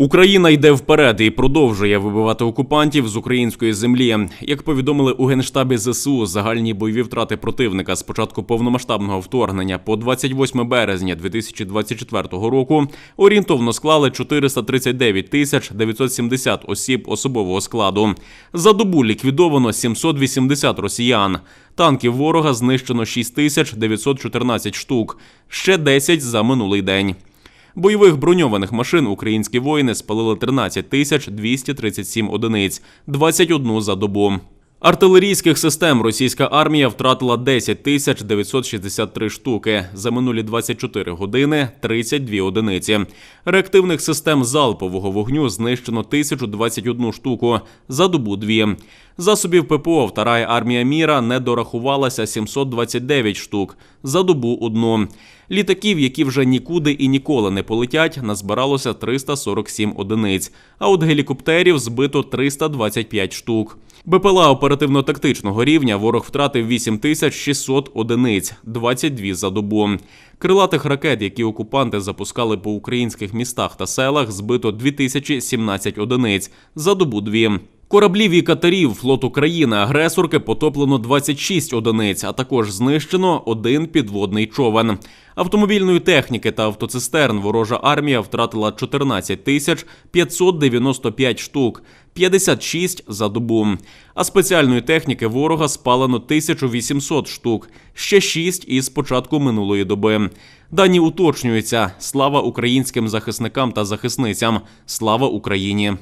Україна йде вперед і продовжує вибивати окупантів з української землі. Як повідомили у генштабі ЗСУ, загальні бойові втрати противника з початку повномасштабного вторгнення по 28 березня 2024 року орієнтовно склали 439 тисяч 970 осіб особового складу. За добу ліквідовано 780 росіян. Танків ворога знищено 6914 штук, ще 10 за минулий день. Бойових броньованих машин українські воїни спалили 13 тисяч 237 одиниць, 21 за добу. Артилерійських систем російська армія втратила 10 тисяч 963 штуки. За минулі 24 години 32 одиниці. Реактивних систем залпового вогню знищено 1021 штуку. За добу дві. Засобів ППО вторая армія міра не дорахувалася 729 штук. За добу одну. Літаків, які вже нікуди і ніколи не полетять, назбиралося 347 одиниць. А от гелікоптерів збито 325 штук. БПЛА оперативно-тактичного рівня ворог втратив 8600 одиниць, 22 за добу. Крилатих ракет, які окупанти запускали по українських містах та селах, збито 2017 одиниць, за добу дві. Кораблів і катерів флоту країни-агресорки потоплено 26 одиниць, а також знищено один підводний човен. Автомобільної техніки та автоцистерн ворожа армія втратила 14 тисяч 595 штук, 56 за добу. А спеціальної техніки ворога спалено 1800 штук, ще 6 із початку минулої доби. Дані уточнюються. Слава українським захисникам та захисницям. Слава Україні!